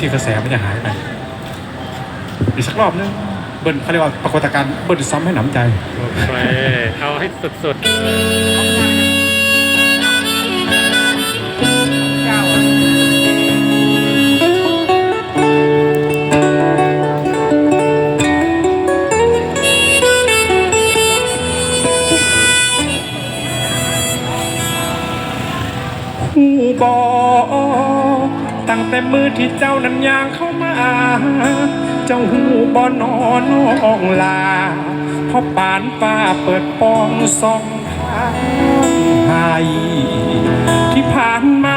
ที่กระแสมันจะหายไปอีกสักรอบนึงเบิ้ลเขาเรียกว่าปรากฏการณ์เบิ้ลซ้ำให้หนำใจโอเคเอาให้สุดหูบอ ตั้งแต่มือที่เจ้านั้นยางเข้ามา เจ้าหูบอนอนน้องลาเพราะปานฟ้าเปิดปองสองทางให้ที่ผ่านมา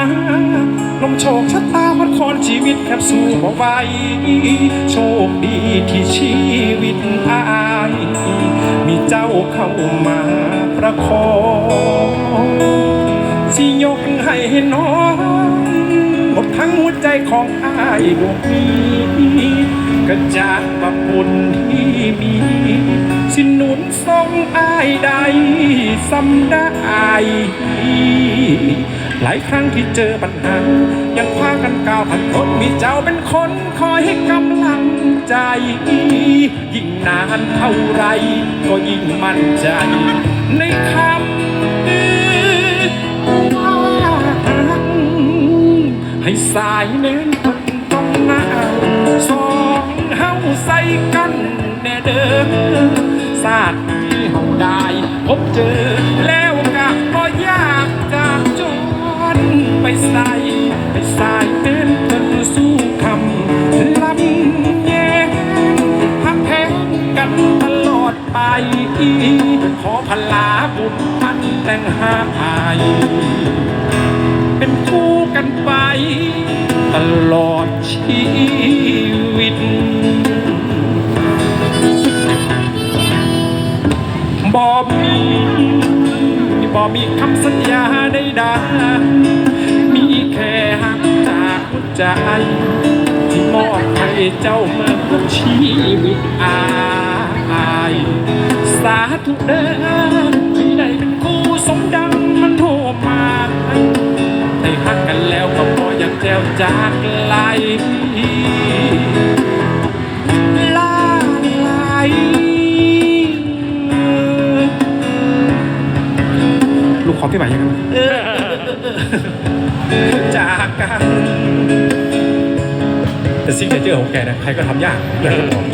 ลมโชคชะตาพัดคอนชีวิตแคบสู้บ่ไหวโชคดีที่ชีวิตอาย มีเจ้าเข้ามาประคองสิยกให้น้อง หมดทั้งหัวใจของอายดวงนี้ก็จากประปุนที่มี สิหนุนทรงอายใดสำได้หลายครั้งที่เจอปัญหายังพากันก้าวผ่านคนมีเจ้าเป็นคนคอยให้กำลังใจ ยิ่งนานเท่าไร ก็ยิ่งมั่นใจในคำ ให้สายเน้นคนต้องหน้าสองเฮาใส่กันแน่เดิมศาสตร์ที่เฮาได้พบเจอแล้วก็บ่ยากจากจนไปใส่ไปสายเน้นคนสู้คำลำแยงหักแพงกันตลอดไป ขอพลาบุญพันแต่งหายเป็นคู่กันไป ตลอดชีวิต บอมีบอมีคำสัญญาใดๆมีแค่หักจากหัวใจ ที่มอบให้เจ้าเมื่อชีวิตอาย สาธุเด้อ แจวจากไกลลาลายลูกขอพี่ใหม่ยังไงจากกันแต่ซิกเนเจอร์ของแกนะใครก็ทำยากอยากจะบอก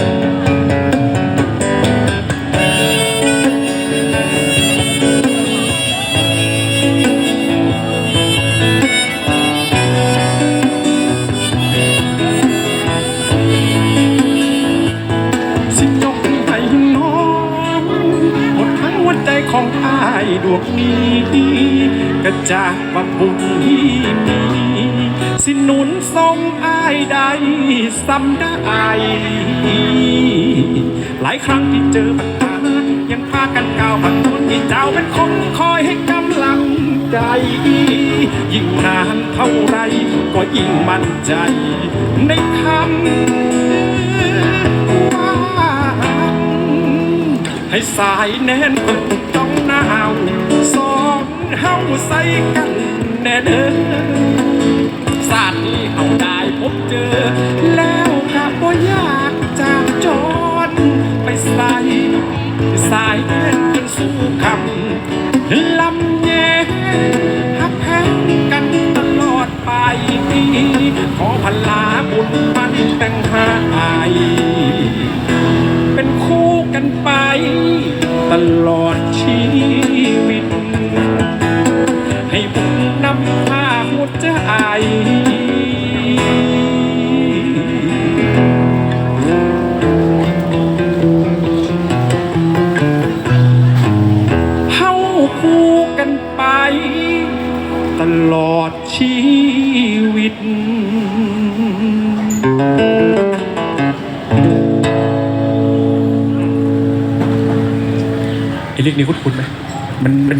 ดวงนี้ก็จากว่าบุญที่มีสิหนุนทรงอายใดซ้ำได้หลายครั้งที่เจอปัญหายังพากันก้าวผ่านพ้นที่เจ้าเป็นคนคอยให้กำลังใจ ยิ่งนานเท่าไรก็ยิ่งมั่นใจในคำว่าให้สายแน่นต้อง ใส่กันแน่เด้อศาสตร์ที่เอาได้พบเจอ แล้วก็บ่อยากจากจรไปใส่สายเงินกันสู้คำลำแยหักแพงกันตลอดไป ขอพลาบุญมันแต่งหายเป็นคู่กันไป ตลอดชีวิต เฮาคู่กันไป ตลอดชีวิต ไอ้เรียกนี้คุ้นๆไหมมันมัน